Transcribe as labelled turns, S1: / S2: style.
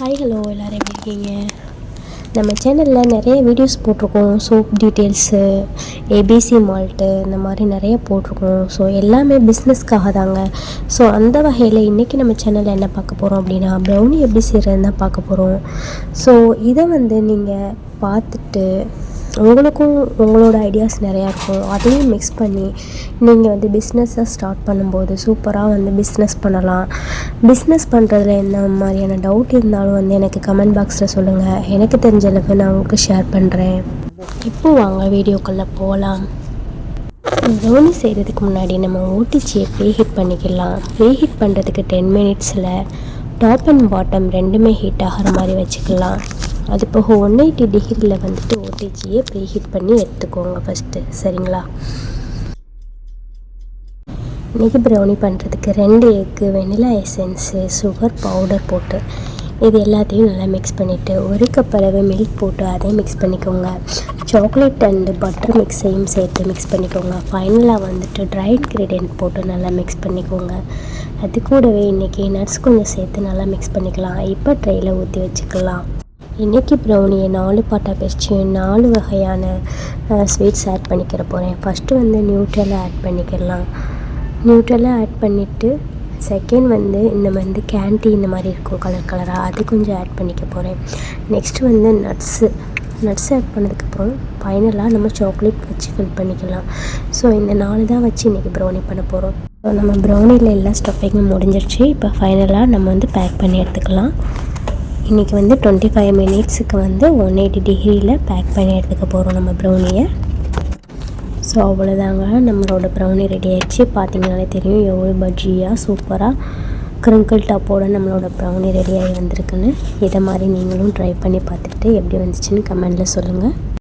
S1: Hi hello எல்லோரும் எப்படி இருக்கீங்க? நம்ம சேனலில் நிறைய வீடியோஸ் போட்டிருக்கோம். சோப் டீட்டெயில்ஸு ஏபிசி மால்ட்டு இந்த மாதிரி நிறைய போட்டிருக்கோம். ஸோ எல்லாமே பிஸ்னஸ்க்காக தாங்க. ஸோ அந்த வகையில் இன்றைக்கி நம்ம சேனலில் என்ன பார்க்க போகிறோம் அப்படின்னா ப்ரௌனி எப்படி செய்கிறதுன்னு தான் பார்க்க போகிறோம் ஸோ இதை வந்து நீங்கள் பார்த்துட்டு உங்களுக்கும் உங்களோட ஐடியாஸ் நிறையா இருக்கும். அதையும் மிக்ஸ் பண்ணி நீங்கள் வந்து பிஸ்னஸை ஸ்டார்ட் பண்ணும்போது சூப்பராக வந்து பிஸ்னஸ் பண்ணலாம். பிஸ்னஸ் பண்ணுறதுல என்ன மாதிரியான டவுட் இருந்தாலும் வந்து எனக்கு கமெண்ட் பாக்ஸில் சொல்லுங்கள் எனக்கு தெரிஞ்ச அளவுக்கு நான் உங்களுக்கு ஷேர் பண்ணுறேன் இப்போ வாங்க வீடியோக்குள்ளே போகலாம் தோனி செய்கிறதுக்கு முன்னாடி நம்ம ஓடிச்சியை ப்ரீஹீட் பண்ணிக்கலாம். ப்ரீஹீட் பண்ணுறதுக்கு டென் மினிட்ஸில் டாப் அண்ட் பாட்டம் ரெண்டுமே ஹீட் ஆகிற மாதிரி வச்சுக்கலாம். அது போக ஒன் எயிட்டி டிகிரியில் வந்துட்டு ஓடிஜியை ப்ரீஹீட் பண்ணி எடுத்துக்கோங்க ஃபஸ்ட்டு சரிங்களா? இன்றைக்கி ப்ரௌனி பண்ணுறதுக்கு ரெண்டு egg vanilla essence sugar powder போட்டு இது எல்லாத்தையும் நல்லா மிக்ஸ் பண்ணிவிட்டு ஒரு கப் அளவு மில்க் போட்டு அதையும் மிக்ஸ் பண்ணிக்கோங்க. சாக்லேட் அண்டு பட்டர் மிக்ஸையும் சேர்த்து மிக்ஸ் பண்ணிக்கோங்க. ஃபைனலாக வந்துட்டு ட்ரை இன்க்ரீடியன்ட் போட்டு நல்லா மிக்ஸ் பண்ணிக்கோங்க. அது கூடவே இன்றைக்கி நட்ஸ் கொஞ்சம் சேர்த்து நல்லா மிக்ஸ் பண்ணிக்கலாம். இப்போ ட்ரையில் ஊற்றி வச்சுக்கலாம். இன்றைக்கி ப்ரௌனியை நாலு பாட்டாக பிரித்து நாலு வகையான ஸ்வீட்ஸ் ஆட் பண்ணிக்கிற போகிறேன் ஃபஸ்ட்டு வந்து நியூட்ரலை ஆட் பண்ணிக்கிடலாம். நியூட்ரலை ஆட் பண்ணிவிட்டு செகண்ட் வந்து இந்த வந்து கேண்டி இந்த மாதிரி இருக்கும் கலர் கலராக அது கொஞ்சம் ஆட் பண்ணிக்க போகிறேன் நெக்ஸ்ட்டு வந்து நட்ஸு நட்ஸ் ஆட் பண்ணதுக்கப்புறம் ஃபைனலாக நம்ம சாக்லேட் வச்சு ஃபில் பண்ணிக்கலாம். ஸோ இந்த நாலு தான் வச்சு இன்றைக்கி ப்ரௌனி பண்ண போகிறோம் ஸோ நம்ம ப்ரௌனியில் எல்லா ஸ்டஃபிங்கும் முடிஞ்சிருச்சு. இப்போ ஃபைனலாக நம்ம வந்து பேக் பண்ணி எடுத்துக்கலாம். இன்றைக்கி வந்து டுவெண்ட்டி ஃபைவ் மினிட்ஸுக்கு வந்து ஒன் எயிட்டி டிகிரியில் பேக் பண்ணி எடுத்துக்க போகிறோம் நம்ம ப்ரௌனியை ஸோ அவ்வளோதாங்க நம்மளோட ப்ரௌனி ரெடி ஆகிடுச்சு பார்த்தீங்கனாலே தெரியும் எவ்வளோ பஜ்ஜியாக சூப்பராக கிரிங்கிள் டாப்போட நம்மளோட ப்ரௌனி ரெடி ஆகி வந்திருக்குன்னு. இதை மாதிரி நீங்களும் ட்ரை பண்ணி பார்த்துட்டு எப்படி வந்துச்சுன்னு கமெண்டில் சொல்லுங்கள்